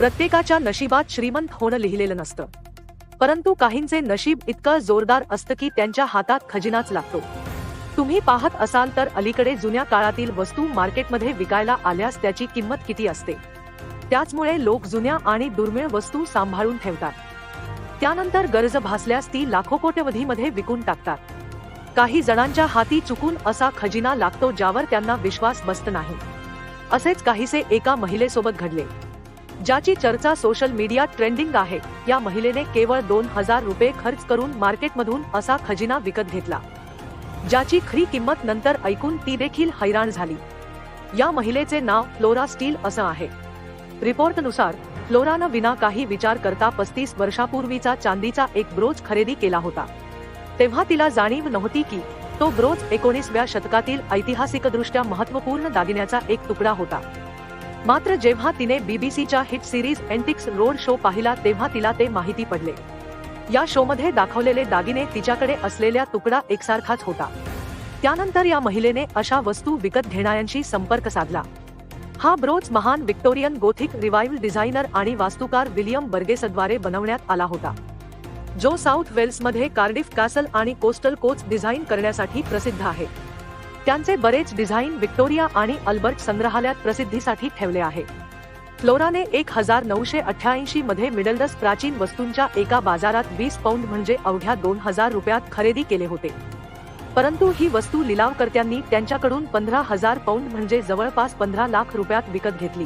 प्रत्येकाच्या नशिबात श्रीमंत होणं लिहिलेलं नसतं. परंतु काहींचे नशीब इतकं जोरदार असतं की त्यांच्या हातात खजिनाच लागतो. तुम्ही पाहत असाल तर अलीकडे जुन्या काळातील वस्तू मार्केटमध्ये विकायला आल्यास त्याची किंमत किती असते. त्याचमुळे लोक जुन्या आणि दुर्मिळ वस्तू सांभाळून ठेवतात. त्यानंतर गरज भासल्यास ती लाखो कोट्यवधीमध्ये विकून टाकतात. काही जणांच्या हाती चुकून असा खजिना लागतो ज्यावर त्यांना विश्वास बसत नाही. असेच काहीसे एका महिलेसोबत घडले. ज्याची चर्चा सोशल मीडियात ट्रेंडिंग आहे. या महिलेने केवळ दोन हजार रुपये खर्च करून मार्केटमधून असा खजिना विकत घेतला. ज्याची खरी किंमत नंतर ऐकून ती देखील हैराण झाली. या महिलेचे नाव फ्लोरा स्टील असं आहे. रिपोर्टनुसार फ्लोरानं विना काही विचार करता पस्तीस वर्षापूर्वीचा चांदीचा एक ब्रोच खरेदी केला होता. तेव्हा तिला जाणीव नव्हती की तो ब्रोच एकोणीसव्या शतकातील ऐतिहासिकदृष्ट्या महत्त्वपूर्ण दागिन्याचा एक तुकडा होता. मात्र जेव्हा तिने बीबीसीच्या hit series antiques road show पाहिला तेव्हा तिला ते माहिती पडले. या शोमध्ये दाखवलेले दागिने तिच्याकडे असलेल्या तुकडा एकसारखाच होता. त्यानंतर या महिलेने अशा वस्तू विकत घेणाऱ्यांशी संपर्क साधला. हा ब्रोच महान विक्टोरियन गोथिक रिवाइव्ह डिझायनर आणि वास्तुकार विलियम बर्गेसद्वारे बनवण्यात आला होता. जो साऊथ वेल्समध्ये कार्डिफ कॅसल आणि कोस्टल कोच डिझाईन करण्यासाठी प्रसिद्ध आहे. त्यांचे बरेच डिझाईन विक्टोरिया आणि अल्बर्ट संग्रहालयात प्रसिद्धीसाठी ठेवले आहे. फ्लोराने एक हजार नऊशे अठ्ठ्याऐंशी मध्ये मिडलडस प्राचीन वस्तूंच्या एका बाजारात वीस पौंड म्हणजे अवघ्या दोन हजार रुपयात खरेदी केले होते. परंतु ही वस्तू लिलावकर्त्यांनी त्यांच्याकडून पंधरा हजार पौंड म्हणजे जवळपास पंधरा लाख रुपयात विकत घेतली.